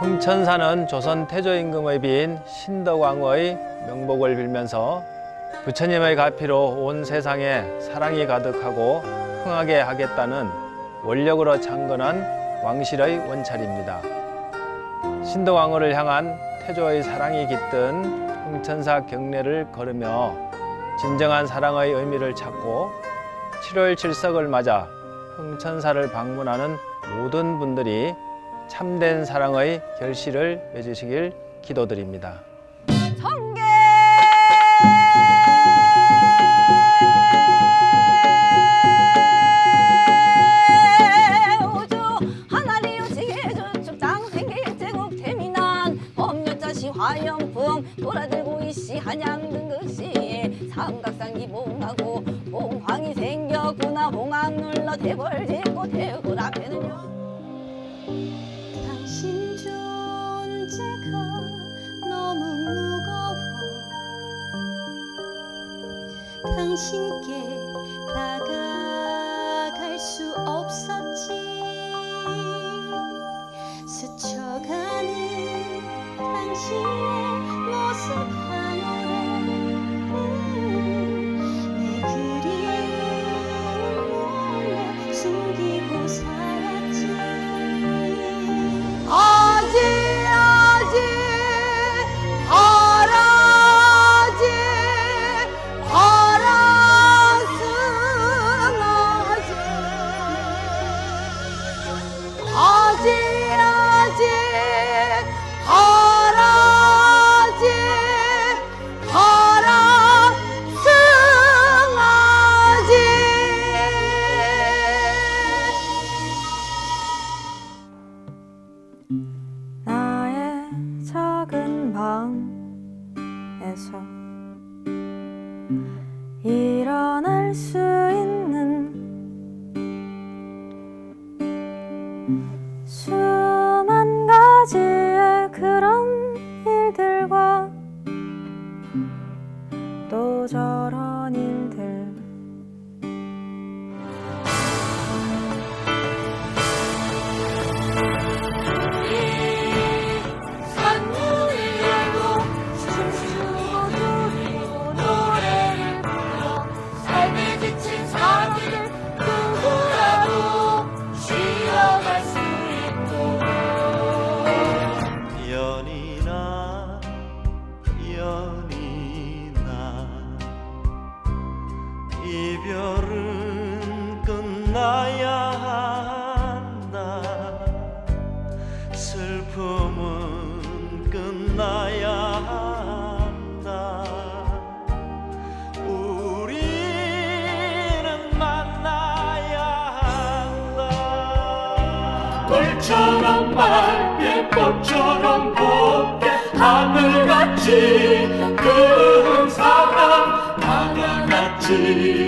흥천사는 조선 태조 임금의 비인 신덕왕의 명복을 빌면서 부처님의 가피로 온 세상에 사랑이 가득하고 흥하게 하겠다는 원력으로 창건한 왕실의 원찰입니다. 신덕왕후를 향한 태조의 사랑이 깃든 흥천사 경례를 걸으며 진정한 사랑의 의미를 찾고 7월 칠석을 맞아 흥천사를 방문하는 모든 분들이 참된 사랑의 결실을 맺으시길 기도드립니다. 성계! 우주 하나리 유지계 주축장 생계 제국 태민한 법률자시 화염풍 돌아들고 이씨 한양 등극시 삼각산 기봉하고 봉황이 생겼구나. 홍학 눌러 대벌 짓고 대굴 앞에는요 당신께 나의 작은 방에서 일어날 수 있는 수만 가지 연이나 연이나 이별 물처럼 맑게 꽃처럼 곱게 하늘같이 그 사랑 하나같이